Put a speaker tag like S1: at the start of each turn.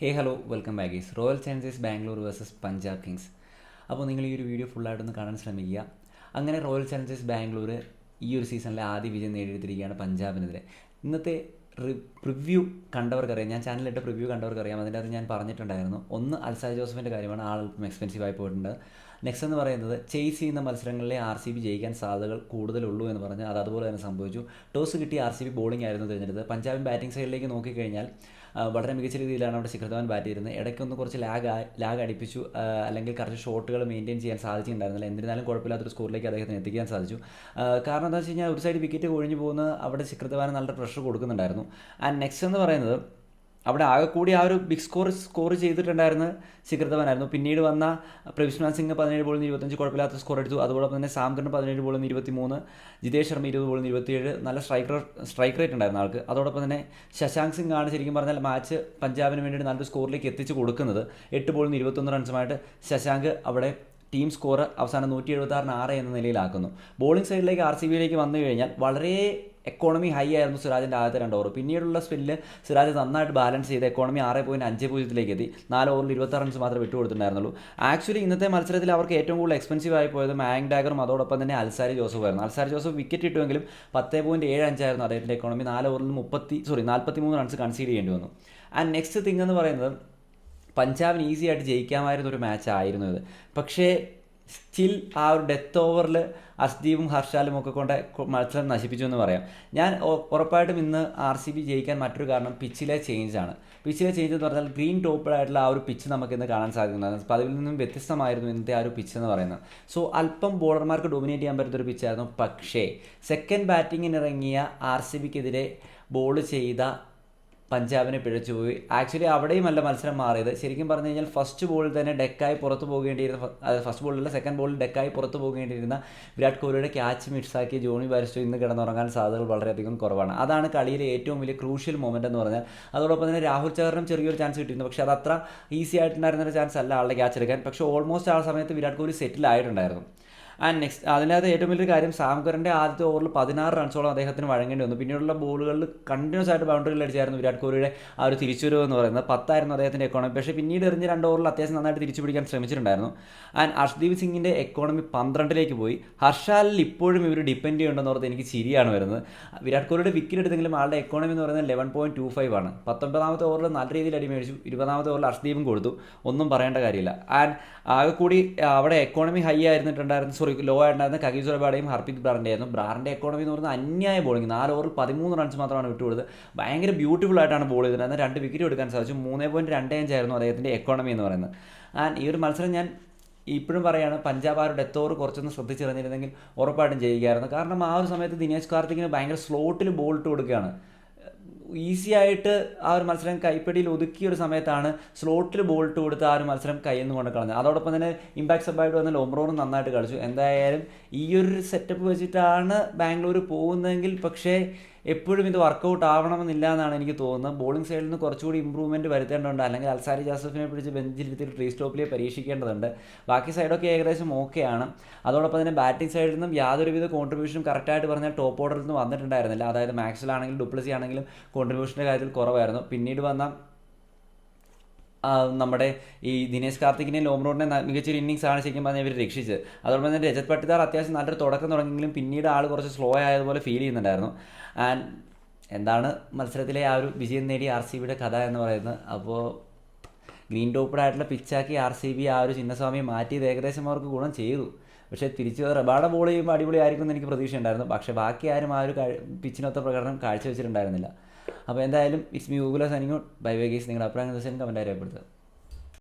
S1: Hey hello welcome back is Royal Challengers Bangalore versus Punjab Kings അപ്പോൾ നിങ്ങൾ ഈ ഒരു വീഡിയോ ഫുള്ളായിട്ടൊന്ന് കാണാൻ ശ്രമിക്കുക. അങ്ങനെ റോയൽ ചാലഞ്ചേഴ്സ് ബാംഗ്ലൂർ ഈ ഒരു സീസണിലെ ആദ്യ വിജയം നേടിയെടുത്തിരിക്കുകയാണ് പഞ്ചാബിനെതിരെ. ഇന്നത്തെ റിവ്യൂ കണ്ടവർക്കറിയാം. ഞാൻ ചാനലിലിട്ട് റിവ്യൂ കണ്ടവർക്കറിയാം. അതിന്റെ അത് ഞാൻ പറഞ്ഞിട്ടുണ്ടായിരുന്നു. ഒന്ന് അൽസാ ജോസഫിന്റെ കാര്യമാണ്. ആൾ അല്പം എക്സ്പെൻസീവ് ആയി പോയിട്ടുണ്ട്. നെക്സ്റ്റ് എന്ന് പറയുന്നത് ചേസ് ചെയ്യുന്ന മത്സരങ്ങളിലെ ആർ സി ബി ജയിക്കാൻ സാധ്യതകൾ കൂടുതലുള്ളൂ എന്ന് പറഞ്ഞ് അത് അതുപോലെ തന്നെ സംഭവിച്ചു. ടോസ് കിട്ടി ആർ സി ബി ബോളിംഗ് ആയിരുന്നു തിരഞ്ഞെടുത്തത്. പഞ്ചാബിൻ ബാറ്റിംഗ് സൈഡിലേക്ക് നോക്കിക്കഴിഞ്ഞാൽ വളരെ മികച്ച രീതിയിലാണ് അവിടെ ശിഖർ ധവാൻ ബാറ്റ് ചെയ്തിരുന്നത്. ഇടയ്ക്കൊന്ന് കുറച്ച് ലാഗ് ലാഗ് അടിപ്പിച്ചു. അല്ലെങ്കിൽ കുറച്ച് ഷോട്ടുകൾ മെയിന്റെയിൻ ചെയ്യാൻ സാധിച്ചിട്ടുണ്ടായിരുന്നില്ല. എന്നിരുന്നാലും കുഴപ്പമില്ലാത്തൊരു സ്കോറിലേക്ക് അദ്ദേഹത്തിന് എത്തിക്കാൻ സാധിച്ചു. കാരണം എന്താ വെച്ച് കഴിഞ്ഞാൽ ഒരു സൈഡ് വിക്കറ്റ് കൊഴിഞ്ഞു പോകുന്ന അവിടെ ശിഖർ ധവാൻ നല്ല പ്രഷർ കൊടുക്കുന്നുണ്ടായിരുന്നു. ആൻഡ് നെക്സ്റ്റ് എന്ന് പറയുന്നത് അവിടെ ആകെ കൂടി ആ ഒരു ബിഗ് സ്കോർ സ്കോർ ചെയ്തിട്ടുണ്ടായിരുന്നത് ശിഖർധവനായിരുന്നു പിന്നീട് വന്ന പ്രവിശ്വനാഥ് സിംഗ് പതിനേഴ് ബോളിൽ നിന്ന് ഇരുപത്തഞ്ച് കുഴപ്പമില്ലാത്ത സ്കോർ എടുത്തു. അതുപോലെ തന്നെ സാംകറിന് പതിനേഴ് ബോളിൽ നിന്ന് ഇരുപത്തി മൂന്ന് ജിതേഷ് ശർമ്മ ഇരുപത് ബോളിൽ ഇരുപത്തിയേഴ് നല്ല സ്ട്രൈക്കർ സ്ട്രൈക്ക് റേറ്റ് ഉണ്ടായിരുന്ന ആൾക്ക്. അതോടൊപ്പം തന്നെ ശശാങ്ക് സിംഗ് ആണ് ശരിക്കും പറഞ്ഞാൽ മാച്ച് പഞ്ചാബിന് വേണ്ടിയിട്ട് നല്ലൊരു സ്കോറിലേക്ക് എത്തിച്ചു കൊടുക്കുന്നത്. എട്ട് ബോളിൽ നിന്ന് ഇരുപത്തൊന്ന് റൺസുമായിട്ട് ശശാങ്ക് അവിടെ ടീം സ്കോർ അവസാനം നൂറ്റി എഴുപത്തി ആറിന് ആറ് എന്ന നിലയിലാക്കുന്നു. ബോളിംഗ് സൈഡിലേക്ക് ആർ സി ബിയിലേക്ക് വന്നു കഴിഞ്ഞാൽ വളരെ എക്കോണമി ഹൈ ആയിരുന്നു സിറാജിന്റെ ആദ്യത്തെ രണ്ട് ഓവർ പിന്നീടുള്ള സ്പില്ല് സിറാജ് നന്നായിട്ട് ബാലൻസ് ചെയ്ത് എക്കോണമി ആറ് പോയിന്റ് അഞ്ച് പൂജ്യത്തിലേക്ക് എത്തി. നാല് ഓവറിൽ ഇരുപത്തി റൺസ് മാത്രമേ വിട്ടുകൊടുത്തിട്ടുണ്ടായിരുന്നുള്ളൂ ആക്ച്വലി ഇന്നത്തെ മത്സരത്തിൽ അവർക്ക് ഏറ്റവും കൂടുതൽ എക്സ്പെൻസീവ് ആയി പോയത് മാങ് ഡാഗറും അതോടൊപ്പം തന്നെ അൽസാരി ജോസഫ് ആയിരുന്നു. അൽസാരി ജോസഫ് വിക്കറ്റ് കിട്ടുമെങ്കിലും പത്ത് പോയിന്റ് ഏഴ് അഞ്ചായിരുന്നു അദ്ദേഹത്തിന്റെ എക്കോണമി നാല് ഓവറിൽ മുപ്പത്തി സോറി നാൽപ്പത്തി മൂന്ന് റൺസ് കൺസീഡ് ചെയ്യേണ്ടി വന്നു. ആൻഡ് നെക്സ്റ്റ് തിങ് എന്ന് പറയുന്നത് പഞ്ചാബിന് ഈസി ആയിട്ട് ജയിക്കാമായിരുന്ന ഒരു മാച്ച് ആയിരുന്നു ഇത്. പക്ഷേ സ്റ്റിൽ ആ ഒരു ഡെത്ത് ഓവറിൽ അസ്ദീപും ഹർഷാലും ഒക്കെ കൊണ്ട് മത്സരം നശിപ്പിച്ചു എന്ന് പറയാം. ഞാൻ ഉറപ്പായിട്ടും ഇന്ന് ആർ സി ബി ജയിക്കാൻ മറ്റൊരു കാരണം പിച്ചിലെ ചേഞ്ചാണ് പിച്ചിലെ ചേഞ്ച് എന്ന് പറഞ്ഞാൽ ഗ്രീൻ ടോപ്പിലായിട്ടുള്ള ആ ഒരു പിച്ച് നമുക്ക് ഇന്ന് കാണാൻ സാധിക്കുന്നതാണ്. അതിൽ നിന്നും വ്യത്യസ്തമായിരുന്നു ഇന്നത്തെ ആ ഒരു പിച്ച് എന്ന് പറയുന്നത്. സോ അല്പം ബോളർമാർക്ക് ഡൊമിനേറ്റ് ചെയ്യാൻ പറ്റുന്ന ഒരു പിച്ചായിരുന്നു പക്ഷേ സെക്കൻഡ് ബാറ്റിങ്ങിനിറങ്ങിയ ആർ സി ബിക്കെതിരെ ബോൾ ചെയ്ത പഞ്ചാബിനെ പിഴച്ചുപോയി ആക്ച്വലി അവിടെയും അല്ല മത്സരം മാറിയത്. ശരിക്കും പറഞ്ഞു കഴിഞ്ഞാൽ ഫസ്റ്റ് ബോളിൽ തന്നെ ഡെക്കായി പുറത്ത് പോകേണ്ടിയിരുന്ന അതായത് അത് ഫസ്റ്റ് ബോളിലല്ല സെക്കൻഡ് ബോളിൽ ഡെക്കായി പുറത്ത് പോകേണ്ടിയിരുന്ന വിരാട് കോഹ്ലിയുടെ ക്യാച്ച് മിസ്സാക്കി ജോണി ബാരിസ്റ്റോ ഇന്ന് കിടന്നുറങ്ങാൻ സാധ്യതകൾ വളരെയധികം കുറവാണ്. അതാണ് കളിയിലെ ഏറ്റവും വലിയ ക്രൂഷ്യൽ മൊമെന്റ് എന്ന് പറഞ്ഞാൽ. അതോടൊപ്പം തന്നെ രാഹുൽ ചഹറിനും ചെറിയൊരു ചാൻസ് കിട്ടിയിരുന്നു. പക്ഷേ അത് അത്ര ഈസി ആയിട്ടുണ്ടായിരുന്ന ഒരു ചാൻസ് അല്ല ആളുടെ ക്യാച്ച് എടുക്കാൻ. പക്ഷേ ഓൾമോസ്റ്റ് ആ സമയത്ത് വിരാട് കോഹ്ലി സെറ്റിൽ ആയിട്ടുണ്ടായിരുന്നു. ആൻഡ് നെക്സ്റ്റ് അതിനകത്ത് ഏറ്റവും വലിയൊരു കാര്യം സാംകറിന്റെ ആദ്യത്തെ ഓവറിൽ പതിനാറ് റൺസോളം അദ്ദേഹത്തിന് വഴങ്ങേണ്ടി വന്നു. പിന്നീടുള്ള ബോളുകളിൽ കണ്ടിന്യൂസ് ആയിട്ട് ബൗണ്ടറികൾ അടിച്ചായിരുന്നു വിരാട് കോഹ്ലിയുടെ ആ ഒരു തിരിച്ചുവരവ് എന്ന് പറയുന്നത്. പത്തായിരുന്നു അദ്ദേഹത്തിന്റെ എക്കോണമി പക്ഷേ പിന്നീട് എറിഞ്ഞ രണ്ട് ഓവറിൽ അത്യാവശ്യം നന്നായിട്ട് തിരിച്ചു പിടിക്കാൻ ശ്രമിച്ചിട്ടുണ്ടായിരുന്നു. ആൻഡ് ഹർഷ്ദീപ് സിംഗിന്റെ എക്കോണമി പന്ത്രണ്ടിലേക്ക് പോയി. ഹർഷാലിൽ ഇപ്പോഴും ഇവർ ഡിപ്പെൻഡ് ചെയ്യുന്നുണ്ടെന്ന് ഓർത്ത് എനിക്ക് ചിരിയാണ് വരുന്നത്. വിരാട് കോഹ്ലിയുടെ വിക്കറ്റ് എടുത്തെങ്കിലും ആളുടെ എക്കോണമി എന്ന് പറയുന്നത് ലെവൻ പോയിന്റ് ടു ഫൈവ് ആണ്. പത്തൊമ്പതാമത്തെ ഓവറിൽ നല്ല രീതിയിൽ അടി മേടിച്ചു ഇരുപതാമത്തെ ഓവറിൽ ഹർഷ്ദീപും കൊടുത്തു. ഒന്നും പറയേണ്ട കാര്യമില്ല. ആൻഡ് ആകെ കൂടി അവിടെ എക്കോണമി ഹൈ ആയിരുന്നിട്ടുണ്ടായിരുന്നു സോറി ലോ ആയിട്ടുണ്ടായിരുന്ന കഗീസ് ഒരുപാടെയും ഹർപ്പിത് ബ്രാറിന്റെ ആയിരുന്നു. ബ്രാറിന്റെ എക്കോണമി എന്ന് പറയുന്നത് അന്യായ ബോളിംഗ് നാല് ഓവറിൽ പതിമൂന്ന് റൺസ് മാത്രമാണ് വിട്ടുകൊടുത്തത്. ഭയങ്കര ബ്യൂട്ടിഫുൾ ആയിട്ടാണ് ബോൾ ചെയ്തിട്ടുണ്ടായിരുന്നത് രണ്ട് വിക്കറ്റ് എടുക്കാൻ സാധിച്ചു. മൂന്ന് പോയിന്റ് രണ്ട് അഞ്ചായിരുന്നു അദ്ദേഹത്തിന്റെ എക്കോണമി എന്ന് പറയുന്നത്. ആൻഡ് ഈ ഒരു മത്സരം ഞാൻ ഇപ്പോഴും പറയാണ് പഞ്ചാബ് ആരുടെ എത്തോറ് കുറച്ചൊന്ന് ശ്രദ്ധിച്ചിറങ്ങിയിരുന്നെങ്കിൽ ഉറപ്പായിട്ടും ജയിക്കായിരുന്നു. കാരണം ആ ഒരു സമയത്ത് ദിനേശ് കാർത്തിക്കിന് ഭയങ്കര സ്ലോട്ടിൽ ബോൾ ഇട്ട് കൊടുക്കുകയാണ്. ഈസി ആയിട്ട് ആ ഒരു മത്സരം കൈപ്പിടിയിൽ ഒതുക്കിയ ഒരു സമയത്താണ് സ്ലോട്ടിൽ ബോൾട്ട് കൊടുത്ത് ആ ഒരു മത്സരം കയ്യെന്ന് കൊണ്ട് കളഞ്ഞത്. അതോടൊപ്പം തന്നെ ഇമ്പാക്ട് സബായിട്ട് വന്ന ലോംറോറും നന്നായിട്ട് കളിച്ചു. എന്തായാലും ഈ ഒരു സെറ്റപ്പ് വെച്ചിട്ടാണ് ബാംഗ്ലൂർ പോകുന്നതെങ്കിൽ പക്ഷേ എപ്പോഴും ഇത് വർക്കൗട്ട് ആവണമെന്നില്ല എന്നാണ് എനിക്ക് തോന്നുന്നത്. ബോളിംഗ് സൈഡിൽ നിന്ന് കുറച്ചുകൂടി ഇമ്പ്രൂവ്മെന്റ് വരുത്തേണ്ടതുണ്ട്. അല്ലെങ്കിൽ അൽസാരി ജാസഫിനെ പിടിച്ച് ബെഞ്ചിലിരുത്തി ട്രീ സ്റ്റോപ്പിലെ പരീക്ഷിക്കേണ്ടതുണ്ട്. ബാക്കി സൈഡൊക്കെ ഏകദേശം ആണ്. അതോടൊപ്പം തന്നെ ബാറ്റിംഗ് സൈഡിൽ നിന്നും യാതൊരുവിധ കോൺട്രിബ്യൂഷനും കറക്റ്റായിട്ട് പറഞ്ഞാൽ ടോപ്പ് ഓർഡറിൽ നിന്ന് വന്നിട്ടുണ്ടായിരുന്നില്ല. അതായത് മാക്സിലാണെങ്കിലും ഡുപ്ലസി ആണെങ്കിലും കോൺട്രിബ്യൂഷന്റെ കാര്യത്തിൽ കുറവായിരുന്നു. പിന്നീട് വന്ന നമ്മുടെ ഈ ദിനേശ് കാർത്തിക്കിനെയും ലോംറോഡിനെ മികച്ചൊരു ഇന്നിങ്സ് ആണ് ശരിക്കും പറഞ്ഞാൽ ഇവർ രക്ഷിച്ചത്. അതോടൊപ്പം തന്നെ രജത് പട്ടിദാർ അത്യാവശ്യം നല്ലൊരു തുടക്കം തുടങ്ങിയെങ്കിലും പിന്നീട് ആൾ കുറച്ച് സ്ലോ ആയതുപോലെ ഫീൽ ചെയ്യുന്നുണ്ടായിരുന്നു. ആൻഡ് എന്താണ് മത്സരത്തിലെ ആ ഒരു വിജയം നേടിയ ആർ സി ബിയുടെ കഥ എന്ന് പറയുന്നത്? അപ്പോൾ ഗ്രീൻ ടോപ്പഡ് ആയിട്ടുള്ള പിച്ചാക്കി ആർ സി ബി ആ ഒരു ചിന്നസ്വാമിയെ മാറ്റിയത് ഏകദേശം അവർക്ക് ഗുണം ചെയ്തു. പക്ഷേ തിരിച്ച് റബാഡ ബോൾ ചെയ്യുമ്പോൾ അടിപൊളി ആയിരിക്കും എന്ന് എനിക്ക് പ്രതീക്ഷ ഉണ്ടായിരുന്നു പക്ഷേ ബാക്കി ആരും ആ ഒരു പിച്ചിനൊത്ത പ്രകടനം കാഴ്ചവെച്ചിട്ടുണ്ടായിരുന്നില്ല. അപ്പോൾ എന്തായാലും it's me Google signing out bye way guys. നിങ്ങളുടെ അഭിപ്രായം തീർച്ചയായും കമന്റ് രേഖപ്പെടുത്തുക.